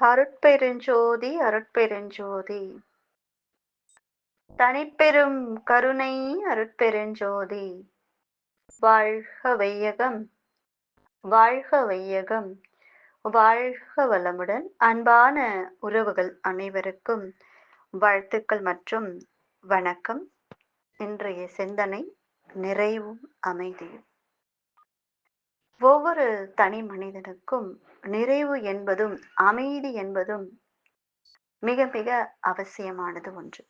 அருட்பெருஞ்சோதி அருட்பெருஞ்சோதி. தனிப்பெரும் கருணை அருட்பெருஞ்சோதி. வாழ்க வையகம் வாழ்க வையகம். வாழ்க வளமுடன் அன்பான உறவுகள் அனைவருக்கும் வாழ்த்துக்கள் மற்றும் வணக்கம். இன்றைய சிந்தனை நிறைவும் அமைதியும். ஒவ்வொரு தனி மனிதனுக்கும் நிறைவு என்பதும் அமைதி என்பதும் மிக மிக அவசியமானது ஒன்று.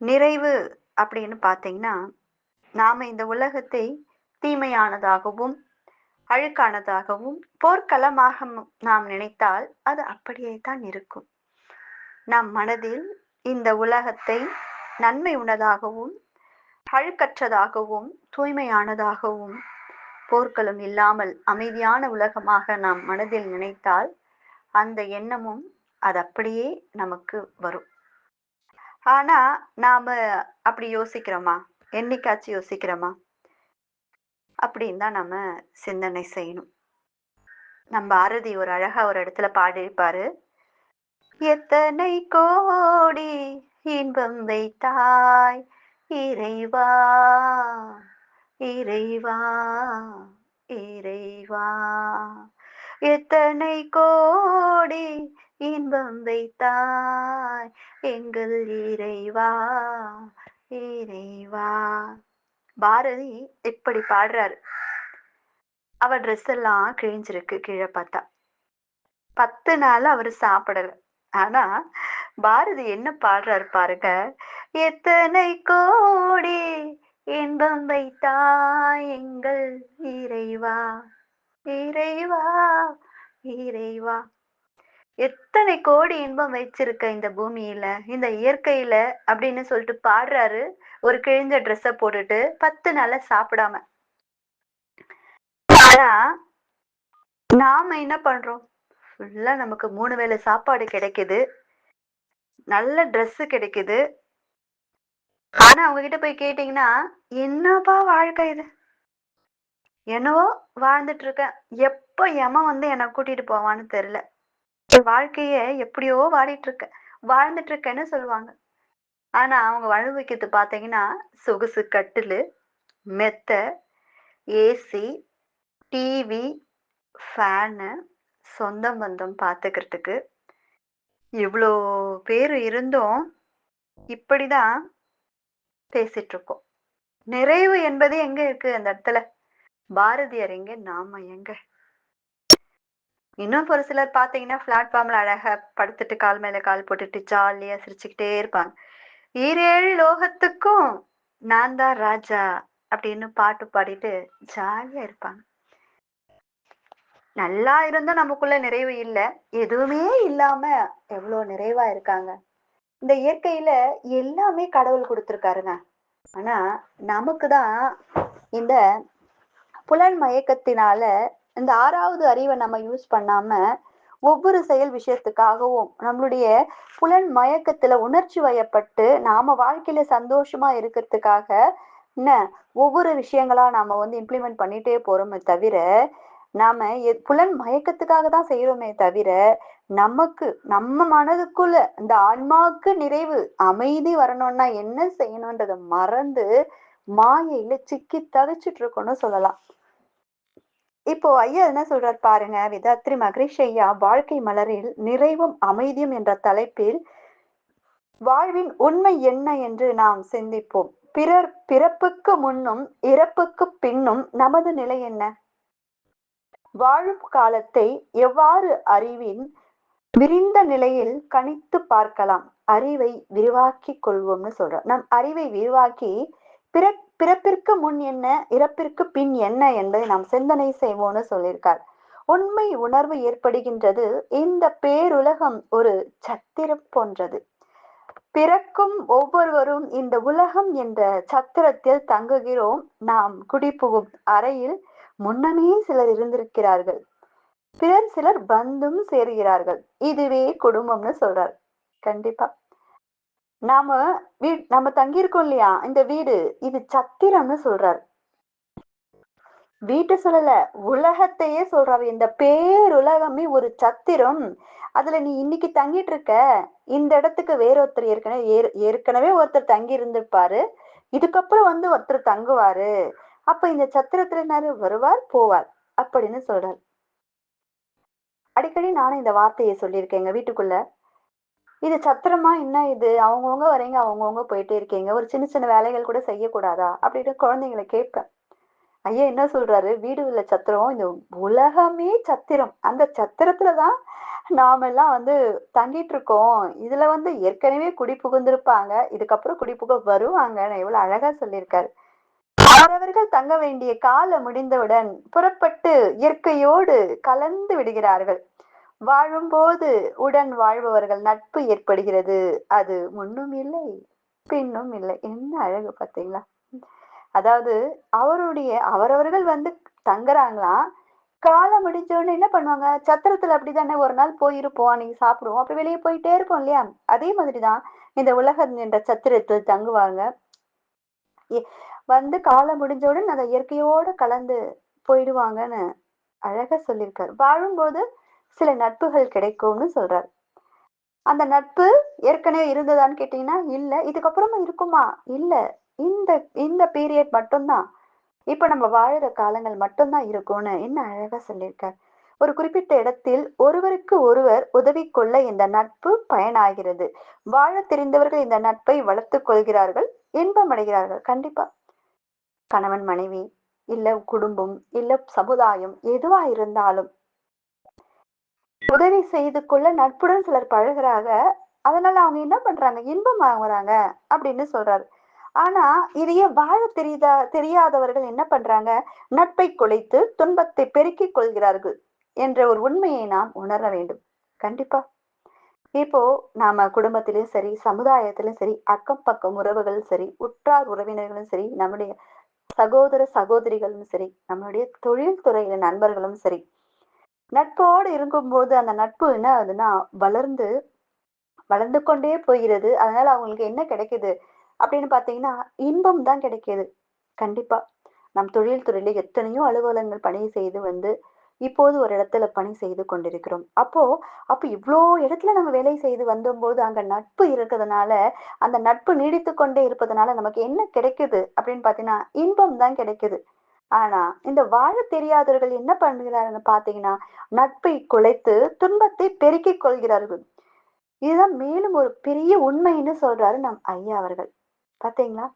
நிறைவு அப்படின்னு பார்த்தீங்கன்னா நாம இந்த உலகத்தை தீமையானதாகவும் அழுக்கானதாகவும் போர்க்களமாக நாம் நினைத்தால் அது அப்படியே தான் இருக்கும். நம் மனதில் இந்த உலகத்தை நன்மை உணதாகவும் அழுக்கற்றதாகவும் தூய்மையானதாகவும் போர்களும் இல்லாமல் அமைதியான உலகமாக நாம் மனதில் நினைத்தால் அந்த எண்ணமும் அது அப்படியே நமக்கு வரும். ஆனா நாம அப்படி யோசிக்கிறோமா? என்னைக்காச்சும் யோசிக்கிறோமா? அப்படின்னு தான் நம்ம சிந்தனை செய்யணும். நம்ம பாரதி ஒரு அழகா ஒரு இடத்துல பாடியிருப்பாரு. எத்தனை கோடி இன்பம் வைத்தாய் இறைவா? இறைவா இறைவா. எத்தனை கோடி இன்பம் வைத்தாய் எங்கள் இறைவா இறைவா. பாரதி இப்படி பாடுறாரு. அவ ட்ரெஸ் எல்லாம் கிழிஞ்சிருக்கு கீழே பார்த்தா. பத்து நாள் அவர் சாப்பிடல. ஆனா பாரதி என்ன பாடுறாரு பாருங்க. எத்தனை கோடி இன்பம் வைத்தா எங்கள் இறைவா இறைவா இறைவா. எத்தனை கோடி இன்பம் வச்சிருக்க இந்த பூமியில இந்த இயற்கையில அப்படின்னு சொல்லிட்டு பாடுறாரு. ஒரு கிழிஞ்ச ட்ரெஸ்ஸ போட்டுட்டு பத்து நாள சாப்பிடாம. ஆனா நாம என்ன பண்றோம்? ஃபுல்லா நமக்கு மூணு வேளை சாப்பாடு கிடைக்குது. நல்ல ட்ரெஸ் கிடைக்குது. ஆனா அவங்க கிட்ட போய் கேட்டீங்கன்னா என்னப்பா வாழ்க்கை இது? என்னவோ வாழ்ந்துட்டு இருக்கேன் எப்போ எம வந்து என்னை கூட்டிட்டு போவான்னு தெரியல. என் வாழ்க்கைய எப்படியோ வாடிட்டு இருக்கேன் வாழ்ந்துட்டு இருக்கேன்னு சொல்லுவாங்க. ஆனா அவங்க அனுபவிக்கிறது பாத்தீங்கன்னா சொகுசு கட்டிலு மெத்த ஏசி டிவி ஃபேனு சொந்த பந்தம் பார்த்துக்கிறதுக்கு. இவ்வளோ பேர் இருந்தும் இப்படிதான் பேசிட்டு இருக்கோம் நிறைவு என்பது எங்க இருக்கு அந்த இடத்துல? பாரதியார் எங்க நாம எங்க? இன்னும் ஒரு சிலர் பாத்தீங்கன்னா பிளாட்ஃபார்ம்ல அழகா படுத்துட்டு கால் மேல கால் போட்டுட்டு ஜாலியா சிரிச்சுக்கிட்டே இருப்பாங்க. ஈரேழு லோகத்துக்கும் நான் தான் ராஜா அப்படின்னு பாட்டு பாடிட்டு ஜாலியா இருப்பாங்க. நல்லா இருந்தும் நமக்குள்ள நிறைவு இல்லை. எதுவுமே இல்லாம எவ்வளோ நிறைவா இருக்காங்க. இந்த இயற்கையில எல்லாமே கடவுள் கொடுத்துருக்காருங்க. ஆனா நமக்கு தான் இந்த புலன் மயக்கத்தினால இந்த ஆறாவது அறிவை நம்ம யூஸ் பண்ணாம ஒவ்வொரு செயல் விஷயத்துக்காகவும் நம்மளுடைய புலன் மயக்கத்துல உணர்ச்சி வயப்பட்டு நாம வாழ்க்கையில சந்தோஷமா இருக்கிறதுக்காக என்ன ஒவ்வொரு விஷயங்களா நாம வந்து இம்ப்ளிமெண்ட் பண்ணிட்டே போறோமே தவிர நாம புலன் மயக்கத்துக்காக தான் செய்யறோமே தவிர நமக்கு நம்ம மனதுக்குள்ள இந்த ஆன்மாவுக்கு நிறைவு அமைதி வரணும்னா என்ன செய்யணும்ன்றத மறந்து மாயையில சிக்கி தவிச்சிட்டு இருக்கோம்னு சொல்லலாம். இப்போ ஐயா என்ன சொல்றார் பாருங்க விதாத்ரி மகரிஷ் ஐயா வாழ்க்கை மலரில் நிறைவும் அமைதியும் என்ற தலைப்பில் வாழ்வின் உண்மை என்ன என்று நாம் சிந்திப்போம். பிறர் பிறப்புக்கு முன்னும் இறப்புக்கு பின்னும் நமது நிலை என்ன? வாழும் காலத்தை எவ்வாறு அறிவின் விரிந்த நிலையில் கணித்து பார்க்கலாம். அறிவை விரிவாக்கி கொள்வோம்னு சொல்றோம். நம் அறிவை விரிவாக்கி பிற பிறப்பிற்கு முன் என்ன இறப்பிற்கு பின் என்ன என்பதை நாம் சிந்தனை செய்வோம்னு சொல்லியிருக்கார். உண்மை உணர்வு ஏற்படுகின்றது. இந்த பேருலகம் ஒரு சத்திரம் போன்றது. பிறக்கும் ஒவ்வொருவரும் இந்த உலகம் என்ற சத்திரத்தில் தங்குகிறோம். நாம் குடிபுகும் அறையில் முன்னமே சிலர் இருந்திருக்கிறார்கள். பிறர் சிலர் வந்தும் சேருகிறார்கள். இதுவே குடும்பம்னு சொல்றார். கண்டிப்பா. நாம வீ நம்ம தங்கியிருக்கோம் இல்லையா? இந்த வீடு இது சத்திரம்னு சொல்றாரு. வீட்டை சொல்லல உலகத்தையே சொல்றாரு. இந்த பேருலகமே ஒரு சத்திரம். அதுல நீ இன்னைக்கு தங்கிட்டு இருக்க இந்த இடத்துக்கு வேற ஒருத்தர் ஏற்கனவே ஏற்கனவே ஒருத்தர் தங்கி இருந்திருப்பாரு இதுக்கப்புறம் வந்து ஒருத்தர் தங்குவாரு. அப்ப இந்த சத்திரத்துல என்ன வருவார் போவார் அப்படின்னு சொல்றாரு. அடிக்கடி நானும் இந்த வார்த்தையை சொல்லியிருக்கேன் எங்க வீட்டுக்குள்ள. இது சத்திரமா? என்ன இது? அவங்கவுங்க வரீங்க அவங்கவுங்க போயிட்டே இருக்கீங்க. ஒரு சின்ன சின்ன வேலைகள் கூட செய்யக்கூடாதா? அப்படின்னு குழந்தைங்களை கேட்பேன். ஐயா என்ன சொல்றாரு? வீடு உள்ள சத்திரம். இந்த உலகமே சத்திரம். அந்த சத்திரத்துலதான் நாம எல்லாம் வந்து தங்கிட்டு இருக்கோம். இதுல வந்து ஏற்கனவே குடி புகுந்திருப்பாங்க. இதுக்கப்புறம் குடி புக நான் எவ்வளவு அழகா சொல்லியிருக்காரு. அவரவர்கள் தங்க வேண்டிய காலம் முடிந்தவுடன் புறப்பட்டு இயற்கையோடு கலந்து விடுகிறார்கள். வாழும்போது உடன் வாழ்பவர்கள் நட்பு ஏற்படுகிறது. அது முன்னும் இல்லை பின்னும் இல்லை. என்ன அழகு பார்த்தீங்களா? அதாவது அவருடைய அவரவர்கள் வந்து தங்குறாங்களாம் காலம் முடிஞ்ச உடனே என்ன பண்ணுவாங்க? சத்திரத்துல அப்படிதானே ஒரு நாள் போயிருப்போம் அன்னைக்கு சாப்பிடுவோம். அப்ப வெளியே போயிட்டே இருப்போம் இல்லையா? அதே மாதிரிதான் இந்த உலகம் என்ற சத்திரத்தில் தங்குவாங்க. வந்து காலம் முடிஞ்சவுடன் அதை இயற்கையோடு கலந்து போயிடுவாங்கன்னு அழகா சொல்லியிருக்காரு. வாழும்போது சில நட்புகள் கிடைக்கும்னு சொல்றாரு. அந்த நட்பு ஏற்கனவே இருந்ததான்னு கேட்டீங்கன்னா இல்ல இதுக்கப்புறமா இருக்குமா? இல்ல இந்த இந்த பீரியட் மட்டும்தான். இப்ப நம்ம வாழுற காலங்கள் மட்டும்தான் இருக்கும்னு என்ன அழகா சொல்லியிருக்கார். ஒரு குறிப்பிட்ட இடத்தில் ஒருவருக்கு ஒருவர் உதவி கொள்ள இந்த நட்பு பயனாகிறது. வாழ தெரிந்தவர்கள் இந்த நட்பை வளர்த்து கொள்கிறார்கள் இன்பம் அடைகிறார்கள். கண்டிப்பா. கணவன் மனைவி இல்ல குடும்பம் இல்ல சமுதாயம் எதுவா இருந்தாலும் உதவி செய்து கொள்ள நட்புடன் சிலர் பழகிறாங்க. அதனால அவங்க என்ன பண்றாங்க? இன்பம் வாங்குறாங்க அப்படின்னு சொல்றாரு. ஆனா இதையே வாழ தெரியாத தெரியாதவர்கள் என்ன பண்றாங்க? நட்பை குலைத்து துன்பத்தை பெருக்கிக் கொள்கிறார்கள் என்ற ஒரு உண்மையை நாம் உணர வேண்டும். கண்டிப்பா. இப்போ நாம குடும்பத்திலும் சரி சமுதாயத்திலும் சரி அக்கம் பக்கம் உறவுகளும் சரி உற்றார் உறவினர்களும் சரி நம்முடைய சகோதர சகோதரிகளும் சரி நம்மளுடைய தொழில் துறையில நண்பர்களும் சரி நட்போடு இருக்கும்போது அந்த நட்பு என்ன ஆகுதுன்னா வளர்ந்து வளர்ந்து கொண்டே போகிறது. அதனால அவங்களுக்கு என்ன கிடைக்குது அப்படின்னு பார்த்தீங்கன்னா இன்பம் தான் கிடைக்குது. கண்டிப்பா. நம் தொழில் துறையில எத்தனையோ அலுவலகங்கள் பணி செய்து வந்து இப்போது ஒரு இடத்துல பணி செய்து கொண்டிருக்கிறோம். அப்போ அப்போ இவ்வளோ இடத்துல நம்ம வேலை செய்து வந்தபோது அங்க நட்பு இருக்கிறதுனால அந்த நட்பு நீடித்து கொண்டே இருப்பதனால நமக்கு என்ன கிடைக்குது அப்படின்னு பாத்தீங்கன்னா இன்பம் தான் கிடைக்குது. ஆனா இந்த வாழ தெரியாதவர்கள் என்ன பண்ணுகிறாருன்னு பாத்தீங்கன்னா நட்பை குலைத்து துன்பத்தை பெருக்கிக் கொள்கிறார்கள். இதுதான் மேலும் ஒரு பெரிய உண்மைன்னு சொல்றாரு நம் ஐயா அவர்கள். பாத்தீங்களா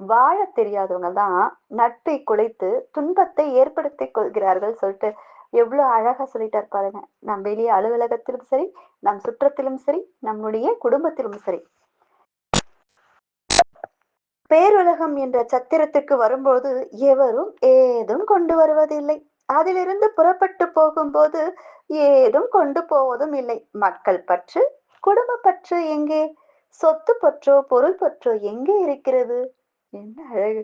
வாழ தெரியாதவங்க தான் நட்பை குலைத்து துன்பத்தை ஏற்படுத்திக் கொள்கிறார்கள் சொல்லிட்டு எவ்வளவு அழகா சொல்லிட்டார் பாருங்க. நம் வெளியே அலுவலகத்திலும் சரி நம் சுற்றத்திலும் சரி நம்முடைய குடும்பத்திலும் சரி. பேருலகம் என்ற சத்திரத்துக்கு வரும்போது எவரும் ஏதும் கொண்டு வருவதில்லை. அதிலிருந்து புறப்பட்டு போகும்போது ஏதும் கொண்டு போவதும் இல்லை. மக்கள் பற்று குடும்ப பற்று எங்கே? சொத்து பற்றோ பொருள் பற்றோ எங்கே இருக்கிறது? என்ன அழகு.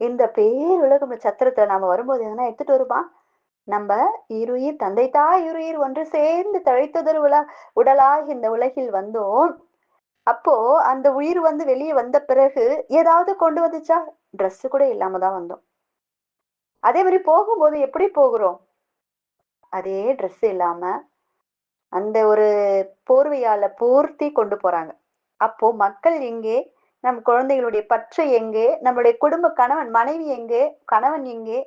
இந்த பேருலகம் சத்திரத்துல நாம வரும்போது எதனா எடுத்துட்டு வருமா? நம்ம இருயிர் தந்தை தாய் இருயிர் ஒன்று சேர்ந்து தழைத்ததொரு உலா உடலாக இந்த உலகில் வந்தோம். அப்போ அந்த உயிர் வந்து வெளியே வந்த பிறகு ஏதாவது கொண்டு வந்துச்சா? ட்ரெஸ் கூட இல்லாம தான் வந்தோம். அதே மாதிரி போகும்போது எப்படி போகிறோம்? அதே ட்ரெஸ் இல்லாம அந்த ஒரு போர்வையால போர்த்தி கொண்டு போறாங்க. அப்போ மக்கள் எங்கே? நம் குழந்தைகளுடைய பற்று எங்கே? நம்மளுடைய குடும்ப கணவன் மனைவி எங்கே? கணவன் எங்கே?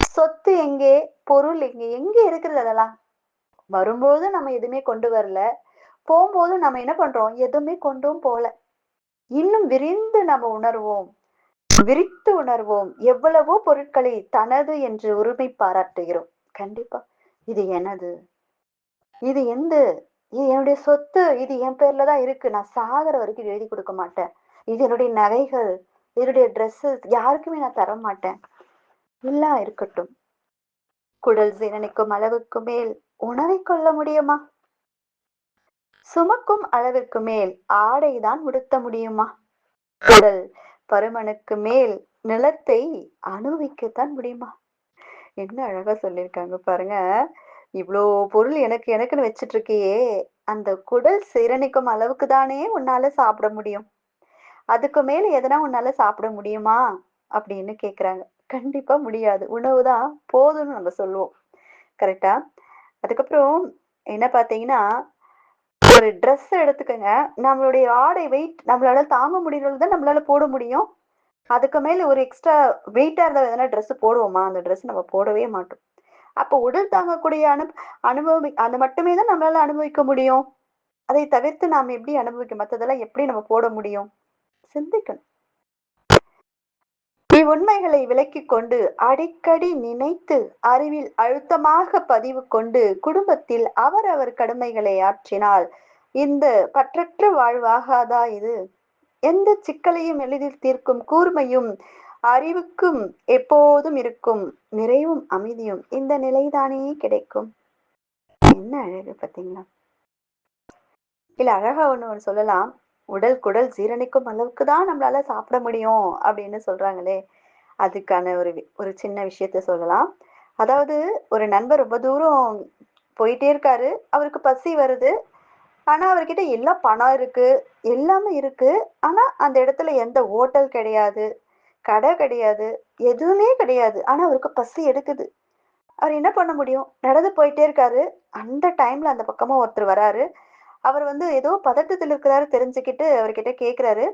சொத்து எங்கே? பொருள் எங்கே? எங்கே இருக்கிறது அதெல்லாம்? வரும்போது நம்ம எதுவுமே கொண்டு வரல. போகும்போது நம்ம என்ன பண்றோம்? எதுவுமே கொண்டும் போல இன்னும் விரிந்து நம்ம உணர்வோம். விரித்து உணர்வோம். எவ்வளவோ பொருட்களை தனது என்று உரிமை பாராட்டுகிறோம். கண்டிப்பா. இது எனது. இது எந்த? இது என்னுடைய சொத்து. இது என் பேர்ல தான் இருக்கு. நான் சாகர வரைக்கும் எழுதி கொடுக்க மாட்டேன். இது என்னுடைய நகைகள். என்னுடைய ட்ரெஸ்ஸஸ் யாருக்குமே நான் தர மாட்டேன். எல்லாம் இருக்கட்டும். குடல் சீரணிக்கும் அளவுக்கு மேல் உணவை கொள்ள முடியுமா? சுமக்கும் அளவிற்கு மேல் ஆடைதான் உடுத்த முடியுமா? உடல் பருமனுக்கு மேல் நிலத்தை அனுபவிக்கத்தான் முடியுமா? என்ன அழகா சொல்லியிருக்காங்க பாருங்க. இவ்வளோ பொருள் எனக்கு எனக்குன்னு வச்சிட்டு இருக்கியே அந்த குடல் சீரணிக்கும் அளவுக்கு தானே உன்னால சாப்பிட முடியும். அதுக்கு மேல எதனா உன்னால சாப்பிட முடியுமா? அப்படின்னு கேக்குறாங்க. கண்டிப்பா முடியாது. உணவு தான் போதும்னு நம்ம சொல்லுவோம். கரெக்டா அதுக்கப்புறம் என்ன பார்த்தீங்கன்னா, ஒரு ட்ரெஸ் எடுத்துக்கோங்க நம்மளுடைய ஆடை வெயிட் நம்மளால தாங்க முடியறது தான் நம்மளால போட முடியும். அதுக்கு மேல ஒரு எக்ஸ்ட்ரா வெயிட்டா இருந்தா எதனா ட்ரெஸ் போடுவோமா? அந்த ட்ரெஸ் நம்ம போடவே மாட்டோம். அப்போ உடல் தாங்கக்கூடிய அனு அனுபவி அந்த மட்டுமே தான் நம்மளால அனுபவிக்க முடியும். அதை தவிர்த்து நாம் எப்படி அனுபவிக்க மற்றதெல்லாம் எப்படி நம்ம போட முடியும்? சிந்திக்கணும். இவ்வுண்மைகளை விலக்கிக் கொண்டு அடிக்கடி நினைத்து அறிவில் அழுத்தமாக பதிவு கொண்டு குடும்பத்தில் அவரவர் கடமைகளை ஆற்றினால் இந்த பற்றற்ற வாழ்வாகாதா இது? எந்த சிக்கலையும் எளிதில் தீர்க்கும் கூர்மையும் அறிவுக்கும் எப்போதும் இருக்கும் நிறைவும் அமைதியும் இந்த நிலைதானே கிடைக்கும். என்ன அழகு பார்த்தீங்களா? இல்ல அழகா ஒண்ணு ஒன்று சொல்லலாம். உடல் குடல் ஜீரணிக்கும் அளவுக்கு தான் நம்மளால சாப்பிட முடியும் அப்படின்னு சொல்றாங்களே! அதுக்கான ஒரு ஒரு சின்ன விஷயத்த சொல்லலாம். அதாவது ஒரு நண்பர் ரொம்ப தூரம் போயிட்டே இருக்காரு. அவருக்கு பசி வருது. ஆனா அவர்கிட்ட எல்லாம் பணம் இருக்கு. எல்லாமே இருக்கு. ஆனா அந்த இடத்துல எந்த ஹோட்டல் கிடையாது. கடை கிடையாது. எதுவுமே கிடையாது. ஆனா அவருக்கு பசி எடுக்குது. அவர் என்ன பண்ண முடியும்? நடந்து போயிட்டே இருக்காரு. அந்த டைம்ல அந்த பக்கமா ஒருத்தர் வராரு. அவர் வந்து ஏதோ பதட்டத்தில் இருக்கிறாரு தெரிஞ்சுக்கிட்டு அவர்கிட்ட கேட்குறாரு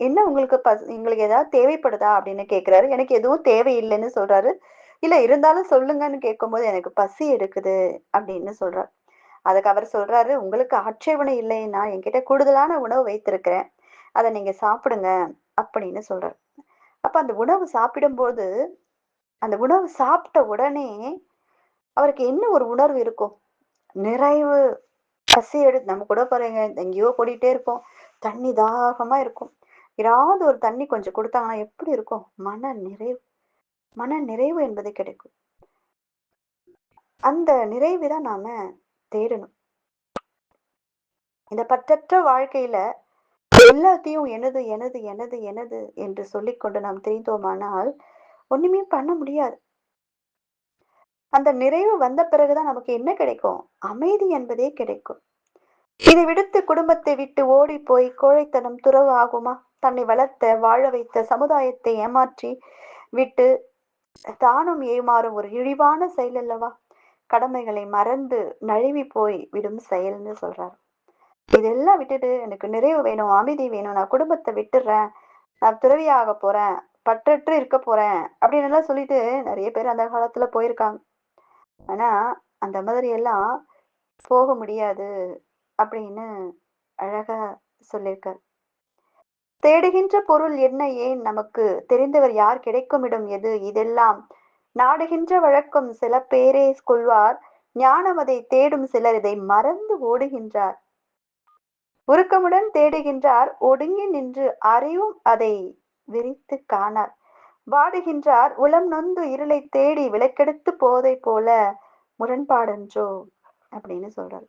"என்ன உங்களுக்கு பஸ் உங்களுக்கு ஏதாவது தேவைப்படுதா?" அப்படின்னு கேட்குறாரு "எனக்கு எதுவும் தேவையில்லைன்னு" சொல்றாரு. இல்லை இருந்தாலும் சொல்லுங்கன்னு" கேட்கும்போது, "எனக்கு பசி எடுக்குது" அப்படின்னு சொல்றார். அதுக்கு அவர் சொல்றாரு, "உங்களுக்கு ஆட்சேபனை இல்லைன்னா என்கிட்ட கூடுதலான உணவு வைத்திருக்கிறேன். அதை நீங்க சாப்பிடுங்க" அப்படின்னு சொல்றார். அப்ப அந்த உணவு சாப்பிடும்போது, அந்த உணவு சாப்பிட்ட உடனே அவருக்கு என்ன ஒரு உணர்வு இருக்கும்? நிறைவு, பசி எடு நம்ம கூட பாருங்க எங்கேயோ போடிட்டே இருப்போம். தண்ணி தாகமா இருக்கும். ஏதாவது ஒரு தண்ணி கொஞ்சம் கொடுத்தாங்கன்னா எப்படி இருக்கும்? மன நிறைவு மன நிறைவு என்பது கிடைக்கும். அந்த நிறைவை தான் நாம தேடணும். இந்த பற்றற்ற வாழ்க்கையில எல்லாத்தையும் எனது, எனது, எனது, எனது என்று சொல்லிக்கொண்டு நாம் தெரிந்தோமானால் ஒண்ணுமே பண்ண முடியாது. அந்த நிறைவு வந்த பிறகுதான் நமக்கு என்ன கிடைக்கும்? அமைதி என்பதே கிடைக்கும். இதை விடுத்து குடும்பத்தை விட்டு ஓடி போய் கோழைத்தனம் துறவு ஆகுமா? தன்னை வளர்த்த, வாழ வைத்த சமுதாயத்தை ஏமாற்றி விட்டு தானும் ஏமாறும் ஒரு இழிவான செயல் அல்லவா? கடமைகளை மறந்து நழுவி போய் விடும் செயல்னு சொல்றாரு. இதெல்லாம் விட்டுட்டு எனக்கு நிறைவு வேணும், அமைதி வேணும், நான் குடும்பத்தை விட்டுடுறேன், நான் துறவியாக போறேன், பற்றற்று இருக்க போறேன் அப்படின்னு எல்லாம் சொல்லிட்டு நிறைய பேர் அந்த காலத்துல போயிருக்காங்க. ஆனா அந்த மாதிரி எல்லாம் போக முடியாது அப்படின்னு அழகா சொல்லியிருக்கார். தேடுகின்ற பொருள் என்ன ஏன் நமக்கு தெரிந்தவர் யார் கிடைக்குமிடம் எது இதெல்லாம் நாடுகின்ற வழக்கம் சில பேரே கொள்வார். ஞானம் அதை தேடும் சிலர் இதை மறந்து ஓடுகின்றார். உருக்கமுடன் தேடுகின்றார். ஒடுங்கி நின்று அறிவும் அதை விரித்து காணார். வாடுகின்றார் உளம் நொந்து இருளை தேடி விளக்கெடுத்து போதை போல முரண்பாடன்றோ? அப்படின்னு சொல்றாரு.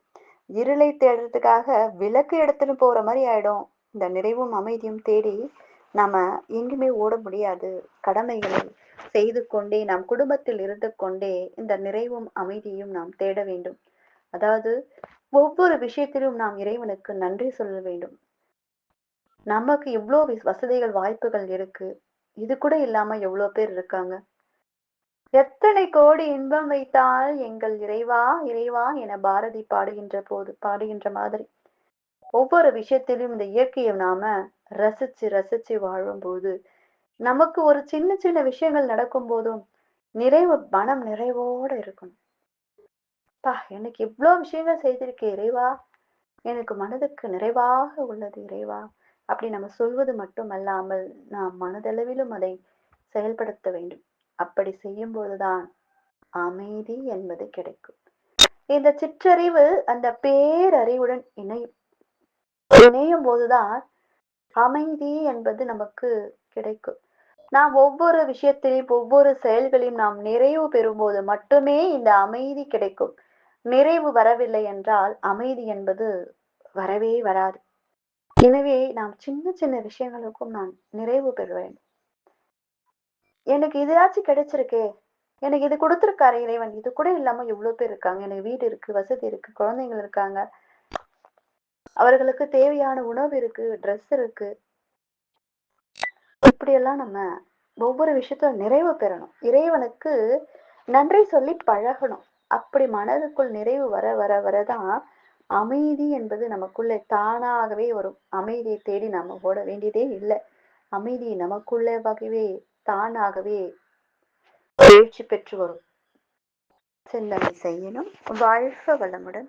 இருளை தேடுறதுக்காக விளக்கு எடுத்துன்னு போற மாதிரி ஆயிடும். இந்த நிறைவும் அமைதியும் தேடி நாம எங்குமே ஓட முடியாது. கடமைகளை செய்து கொண்டே நம் குடும்பத்தில் இருந்து கொண்டே இந்த நிறைவும் அமைதியும் நாம் தேட வேண்டும். அதாவது ஒவ்வொரு விஷயத்திலும் நாம் இறைவனுக்கு நன்றி சொல்ல வேண்டும். நமக்கு இவ்வளோ வசதிகள் வாய்ப்புகள் இருக்கு. இது கூட இல்லாம எவ்வளவு பேர் இருக்காங்க? எத்தனை கோடி இன்பம் வைத்தால் எங்கள் இறைவா இறைவா என பாரதி பாடுகின்ற போது பாடுகின்ற மாதிரி. ஒவ்வொரு விஷயத்திலும் இந்த இயற்கையை நாம ரசிச்சு ரசிச்சு வாழும்போது நமக்கு ஒரு சின்ன சின்ன விஷயங்கள் நடக்கும் போதும் நிறைவு மனம் நிறைவோட இருக்கணும் பா எனக்கு இவ்வளோ விஷயங்கள் செய்திருக்கே இறைவா. எனக்கு மனதுக்கு நிறைவாக உள்ளது இறைவா. அப்படி நம்ம சொல்வது மட்டுமல்லாமல் நாம் மனதளவிலும் அதை செயல்படுத்த வேண்டும். அப்படி செய்யும் போதுதான் அமைதி என்பது கிடைக்கும். இந்த சிற்றறிவு அந்த பேரறிவுடன் இணையும் இணையும் போதுதான் அமைதி என்பது நமக்கு கிடைக்கும். நாம் ஒவ்வொரு விஷயத்திலும் ஒவ்வொரு செயல்களையும் நாம் நிறைவு பெறும்போது மட்டுமே இந்த அமைதி கிடைக்கும். நிறைவு வரவில்லை என்றால் அமைதி என்பது வரவே வராது. எனவே நாம் சின்ன சின்ன விஷயங்களுக்கும் நான் நிறைவு பெறுவேன். எனக்கு இதாச்சும் கிடைச்சிருக்கே. எனக்கு இது கொடுத்துருக்காரு இறைவன். இது கூட இல்லாம எவ்வளவு பேர் இருக்காங்க. எனக்கு வீடு இருக்கு வசதி இருக்கு குழந்தைகள் இருக்காங்க. அவர்களுக்கு தேவையான உணவு இருக்கு ட்ரெஸ் இருக்கு. இப்படியெல்லாம் நம்ம ஒவ்வொரு விஷயத்துல நிறைவு பெறணும். இறைவனுக்கு நன்றி சொல்லி பழகணும். அப்படி மனதுக்குள் நிறைவு வர வர வரதான் அமைதி என்பது நமக்குள்ளே தானாகவே வரும். அமைதியை தேடி நாம ஓட வேண்டியதே இல்லை. அமைதி நமக்குள்ளவாகவே தானாகவே எழுச்சி பெற்று வரும். சிந்தனை செய்யணும் வாழ்க வளமுடன்.